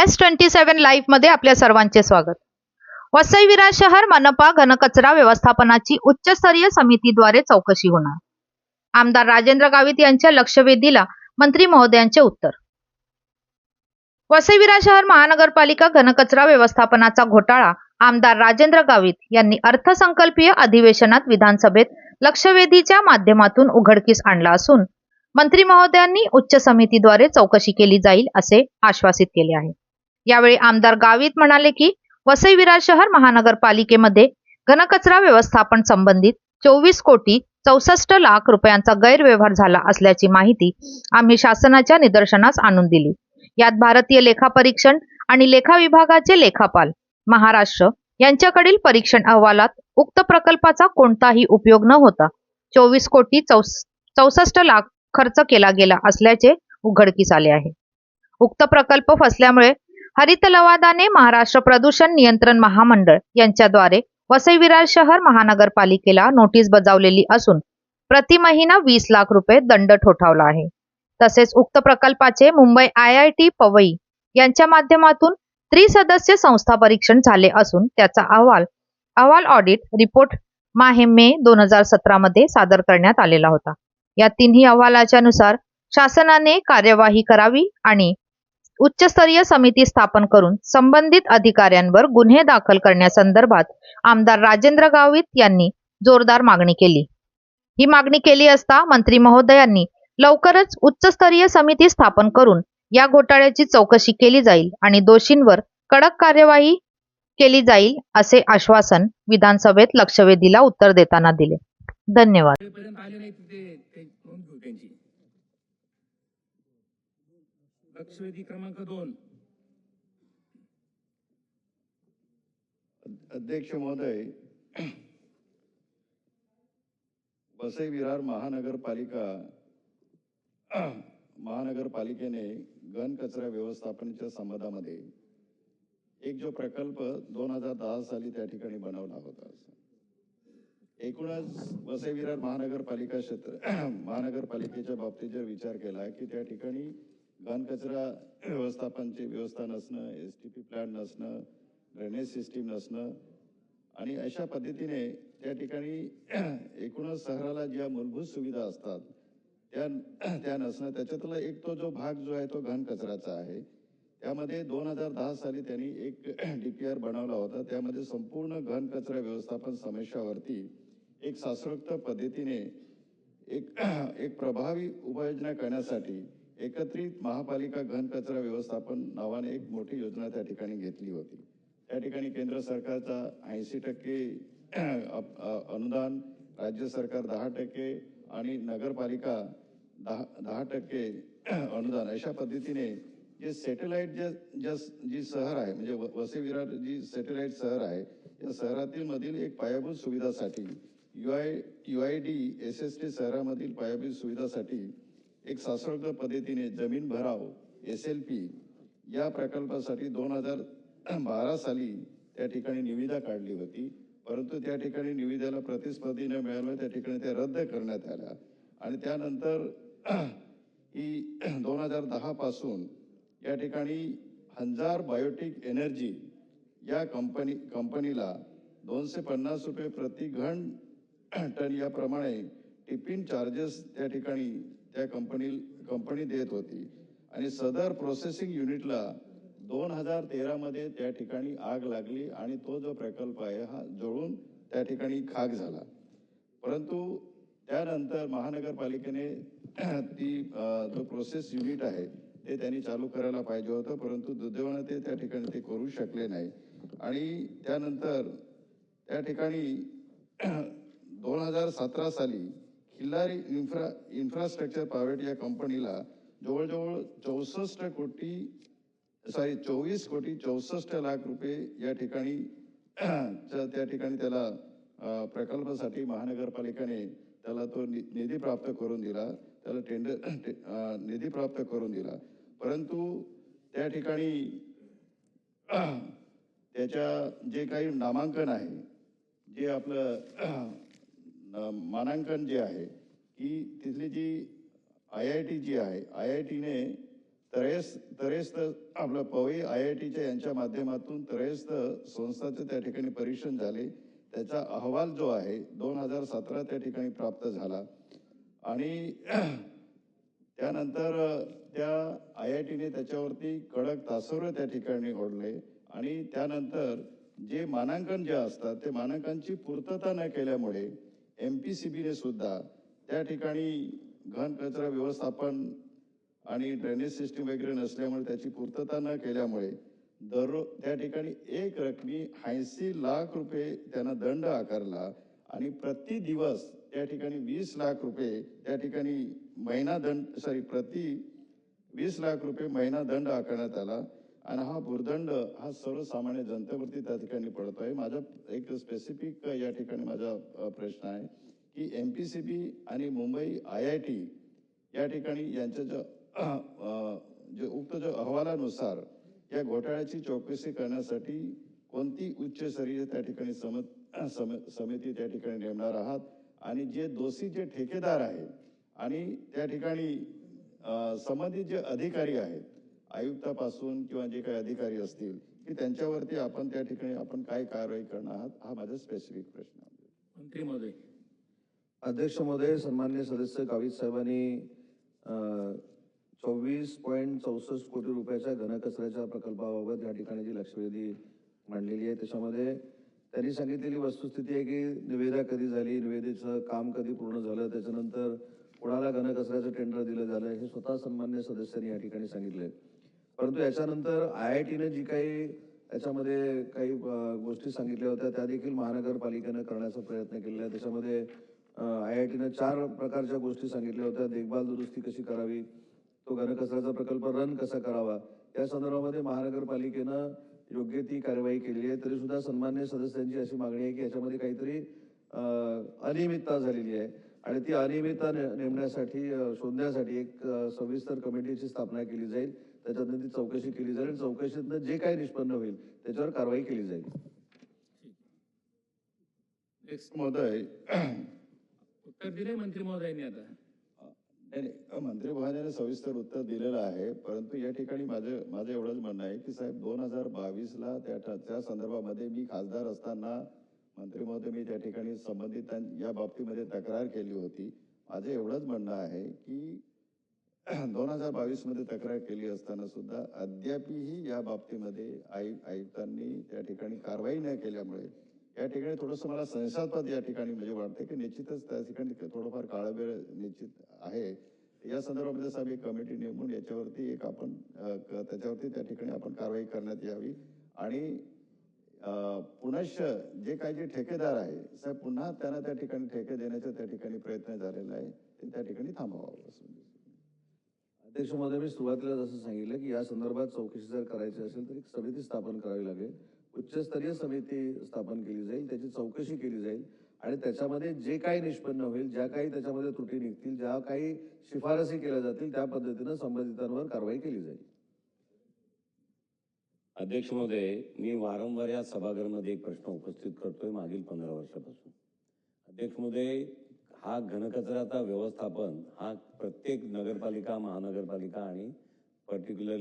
S twenty seven लाईव्हमध्ये आपल्या सर्वांचे स्वागत. वसई विरार शहर मनपा घनकचरा व्यवस्थापनाची उच्चस्तरीय समितीद्वारे चौकशी होणार. आमदार राजेंद्र गावित यांच्या लक्षवेधीला मंत्री महोदयांचे उत्तर. वसई विरार शहर महानगरपालिका घनकचरा व्यवस्थापनाचा घोटाळा आमदार राजेंद्र गावित यांनी अर्थसंकल्पीय अधिवेशनात विधानसभेत लक्षवेधीच्या माध्यमातून उघडकीस आणला असून मंत्री महोदयांनी उच्च समितीद्वारे चौकशी केली जाईल असे आश्वासित केले आहे. यावेळी आमदार गावित म्हणाले की वसई विरार शहर महानगरपालिकेमध्ये घनकचरा व्यवस्थापन संबंधित चोवीस कोटी चौसष्ट लाख रुपयांचा गैरव्यवहार झाला असल्याची माहिती आम्ही शासनाच्या निदर्शनास आणून दिली. यात भारतीय लेखा परीक्षण आणि लेखा विभागाचे लेखापाल महाराष्ट्र यांच्याकडील परीक्षण अहवालात उक्त प्रकल्पाचा कोणताही उपयोग न होता चोवीस कोटी चौस चौसष्ट लाख खर्च केला गेला असल्याचे उघडकीस आले आहे. उक्त प्रकल्प फसल्यामुळे हरित लवादाने महाराष्ट्र प्रदूषण नियंत्रण महामंडळ यांच्याद्वारे वसई विरार शहर महानगरपालिकेला नोटीस बजावलेली असून प्रति महिना वीस लाख रुपये दंड ठोठावला आहे. तसेच उक्त प्रकल्पाचे Mumbai I I T Powai यांच्या माध्यमातून त्रिसदस्य संस्था परीक्षण झाले असून त्याचा अहवाल अहवाल ऑडिट रिपोर्ट माहे मे दोन हजार सतरा मध्ये सादर करण्यात आलेला होता. या तिन्ही अहवालाच्या नुसार शासनाने कार्यवाही करावी आणि उच्चस्तरीय समिती स्थापन करून संबंधित अधिकाऱ्यांवर गुन्हे दाखल करण्यासंदर्भात आमदार राजेंद्र गावित यांनी जोरदार मागणी केली. ही मागणी केली असता मंत्री महोदयांनी लवकरच उच्चस्तरीय समिती स्थापन करून या घोटाळ्याची चौकशी केली जाईल आणि दोषींवर कडक कार्यवाही केली जाईल असे आश्वासन विधानसभेत लक्षवेधीला उत्तर देताना दिले. धन्यवाद पर्यंत आले नाही तिथे ते नोंद घेऊ त्यांची लक्षवेधी क्रमांक दोन. अध्यक्ष महोदय वसई विरार महानगरपालिका महानगरपालिकेने घन कचरा व्यवस्थापनाच्या संबंधामध्ये एक जो प्रकल्प दोन हजार दहा साली त्या ठिकाणी बनवला होता. एकूणच वसई विरार महानगरपालिका क्षेत्र महानगरपालिकेच्या बाबतीत जर विचार केला की त्या ठिकाणी घनकचरा व्यवस्थापनची व्यवस्था नसणं एस टी पी प्लॅन नसणं ड्रेनेज सिस्टीम नसणं. आणि अशा पद्धतीने त्या ठिकाणी एकूणच शहराला ज्या मूलभूत सुविधा असतात त्या त्या नसणं. त्याच्यातला एक तो जो भाग जो आहे तो घनकचऱ्याचा आहे. त्यामध्ये दोन हजार दहा साली त्यांनी एक डी पी आर बनवला होता. त्यामध्ये संपूर्ण घनकचरा व्यवस्थापन समस्यावरती एक शास्त्रोक्त पद्धतीने एक एक प्रभावी उपाययोजना करण्यासाठी एकत्रित महापालिका घनकचरा व्यवस्थापन नावाने एक मोठी योजना त्या ठिकाणी घेतली होती. त्या ठिकाणी केंद्र सरकारचा ऐंशी टक्के अनुदान राज्य सरकार दहा टक्के आणि नगरपालिका दहा दहा टक्के अनुदान अशा पद्धतीने जे सॅटेलाईट ज्या ज्या जी शहर आहे म्हणजे व- विरार जी सॅटेलाईट शहर आहे या शहरातील मधील एक पायाभूत सुविधासाठी U I U I D S S T शहरामधील पायाभूत सुविधासाठी एक सशक्त पद्धतीने जमीन भराव एस एल पी या प्रकल्पासाठी दोन हजार बारा साली त्या ठिकाणी निविदा काढली होती. परंतु त्या ठिकाणी निविदेला प्रतिस्पर्धी न मिळाल्यामुळे त्या ठिकाणी त्या रद्द करण्यात आल्या. आणि त्यानंतर ही दोन हजार दहापासून या ठिकाणी हंजार बायोटिक एनर्जी या कंपनी कंपनीला दोनशे पन्नास रुपये प्रति घन टन याप्रमाणे टिफिन चार्जेस त्या ठिकाणी त्या कंपनी कंपनी देत होती. आणि सदर प्रोसेसिंग युनिटला दोन हजार तेरामध्ये त्या ठिकाणी आग लागली आणि तो जो प्रकल्प आहे हा जळून त्या ठिकाणी खाक झाला. परंतु त्यानंतर महानगरपालिकेने ती जो प्रोसेस युनिट आहे ते त्यांनी चालू करायला पाहिजे होतं परंतु दुर्दैवानं ते त्या ठिकाणी ते करू शकले नाही. आणि त्यानंतर त्या ठिकाणी दोन हजार सतरा साली खिल्लारी इन्फ्रा इन्फ्रास्ट्रक्चर प्रायव्हेट या कंपनीला जवळजवळ चौसष्ट कोटी सॉरी चोवीस कोटी चौसष्ट लाख रुपये या ठिकाणी त्या ठिकाणी त्याला प्रकल्पासाठी महानगरपालिकेने त्याला तो नि- निधी प्राप्त करून दिला. त्याला टेंडर टे- निधी प्राप्त करून दिला. परंतु त्या ठिकाणी त्याच्या जे काही नामांकन आहे जे आपलं मानांकन जे आहे की तिथली जी आय आय टी जी आहे आय आय टीने तरेस तरेस्त आपलं पवई आय आय टीच्या यांच्या माध्यमातून तरेस्त संस्थाचे त्या ठिकाणी परीक्षण झाले. त्याचा अहवाल जो आहे दोन हजार सतरा त्या ठिकाणी प्राप्त झाला. आणि त्यानंतर त्या आय आय टीने त्याच्यावरती कडक तासवर त्या ठिकाणी ओढले. आणि त्यानंतर जे मानांकन जे असतात ते मानांकनची पूर्तता न केल्यामुळे एम पी सी बीने सुद्धा त्या ठिकाणी घन कचरा व्यवस्थापन आणि ड्रेनेज सिस्टीम वगैरे नसल्यामुळे त्याची पूर्तता न केल्यामुळे दररोज त्या ठिकाणी एक रकमी ऐंशी लाख रुपये त्यांना दंड आकारला आणि प्रति दिवस त्या ठिकाणी वीस लाख रुपये त्या ठिकाणी महिना दंड सॉरी प्रति वीस लाख रुपये महिना दंड आकारण्यात आला. आणि हा भूर्दंड हा सर्वसामान्य जनतेवरती त्या ठिकाणी पडतो आहे. माझा एक स्पेसिफिक या ठिकाणी माझा प्रश्न आहे की एम पी सी बी आणि मुंबई आय आय टी या ठिकाणी यांच्या जो जे उक्त जो अहवालानुसार या घोटाळ्याची चौकशी करण्यासाठी कोणती उच्चस्तरीय त्या ठिकाणी सम सम- समिती त्या ठिकाणी नेमणार आहात? आणि जे दोषी जे ठेकेदार आहेत आणि त्या ठिकाणी संबंधित जे अधिकारी आहेत आयुक्तापासून किंवा जे काही अधिकारी असतील की त्यांच्यावरती आपण त्या ठिकाणी आपण काय कारवाई करणार आहात हा माझा स्पेसिफिक प्रश्न आहे. मंत्री महोदय. अध्यक्ष महोदय सन्मान्य सदस्य गावित साहेबांनी चोवीस पॉईंट चौसष्ट कोटी रुपयाच्या घनकचऱ्याच्या प्रकल्पाबाबत या ठिकाणी जी लक्षवेधी मांडलेली आहे त्याच्यामध्ये त्यांनी सांगितलेली वस्तुस्थिती आहे की निवेदा कधी झाली निवेदेचं काम कधी पूर्ण झालं त्याच्यानंतर कोणाला घनकचऱ्याचं टेंडर दिलं झालं हे स्वतः सन्मान्य सदस्यांनी या ठिकाणी सांगितलंय. परंतु याच्यानंतर आय आय टीनं जी काही याच्यामध्ये काही गोष्टी सांगितल्या होत्या त्या देखील महानगरपालिकेनं करण्याचा प्रयत्न केलेला आहे. त्याच्यामध्ये आय आय टीनं चार प्रकारच्या गोष्टी सांगितल्या होत्या. देखभाल दुरुस्ती कशी करावी तो घनकचऱ्याचा प्रकल्प रन कसा करावा या संदर्भामध्ये महानगरपालिकेनं योग्य ती कारवाई केलेली आहे. तरी सुद्धा सन्मान्य सदस्यांची अशी मागणी आहे की याच्यामध्ये काहीतरी अनियमितता झालेली आहे. आणि ती अनियमितता ने- नेमण्यासाठी शोधण्यासाठी एक सविस्तर कमिटीची स्थापना केली जाईल. त्याच्यातनं ती चौकशी केली जाईल. चौकशीतनं जे काही निष्पन्न होईल त्याच्यावर कारवाई केली जाईल. नेक्स्ट महोदय. उत्तर दिले मंत्री महोदयांनी आता. नाही नाही. मंत्री महोदयाने सविस्तर उत्तर दिलेलं आहे. परंतु या ठिकाणी माझं माझं एवढंच म्हणणं आहे की साहेब दोन हजार बावीसला त्या त्या संदर्भामध्ये मी खासदार असताना मंत्री महोदय मी त्या ठिकाणी संबंधित या बाबतीमध्ये तक्रार केली होती. माझं एवढंच म्हणणं आहे की दोन हजार बावीसमध्ये तक्रार केली असताना सुद्धा अद्यापही या बाबतीमध्ये आयु आयुक्तांनी त्या ठिकाणी कारवाई न केल्यामुळे या ठिकाणी थोडंसं मला संशयास्पद या ठिकाणी म्हणजे वाटते की निश्चितच त्या ठिकाणी थोडंफार काळा वेळ निश्चित आहे. या संदर्भामध्ये साहेब एक कमिटी नेमून याच्यावरती एक आपण त्याच्यावरती त्या ठिकाणी आपण कारवाई करण्यात यावी. आणि अ, पुनश्च जे काही जे ठेकेदार आहे साहेब पुन्हा त्यांना त्या ठिकाणी ठेके देण्याचा त्या ठिकाणी प्रयत्न झालेला आहे. ते त्या ठिकाणी थांबवावं असं म्हणजे. अध्यक्ष महोदय मी सुरुवातीला जसं सांगितलं की या संदर्भात चौकशी जर करायची असेल तर एक समिती स्थापन करावी लागेल. उच्चस्तरीय समिती स्थापन केली जाईल त्याची चौकशी केली जाईल आणि त्याच्यामध्ये जे काही निष्पन्न होईल ज्या काही त्याच्यामध्ये त्रुटी निघतील ज्या काही शिफारसी केल्या जातील त्या पद्धतीनं संबंधितांवर कारवाई केली जाईल. अध्यक्ष महोदय मी वारंवार या सभागृहामध्ये एक प्रश्न उपस्थित करतोय मागील पंधरा वर्षापासून. अध्यक्ष महोदय हा घनकचऱ्याचा व्यवस्थापन हा प्रत्येक नगरपालिका महानगरपालिका आणि पर्टिक्युलरली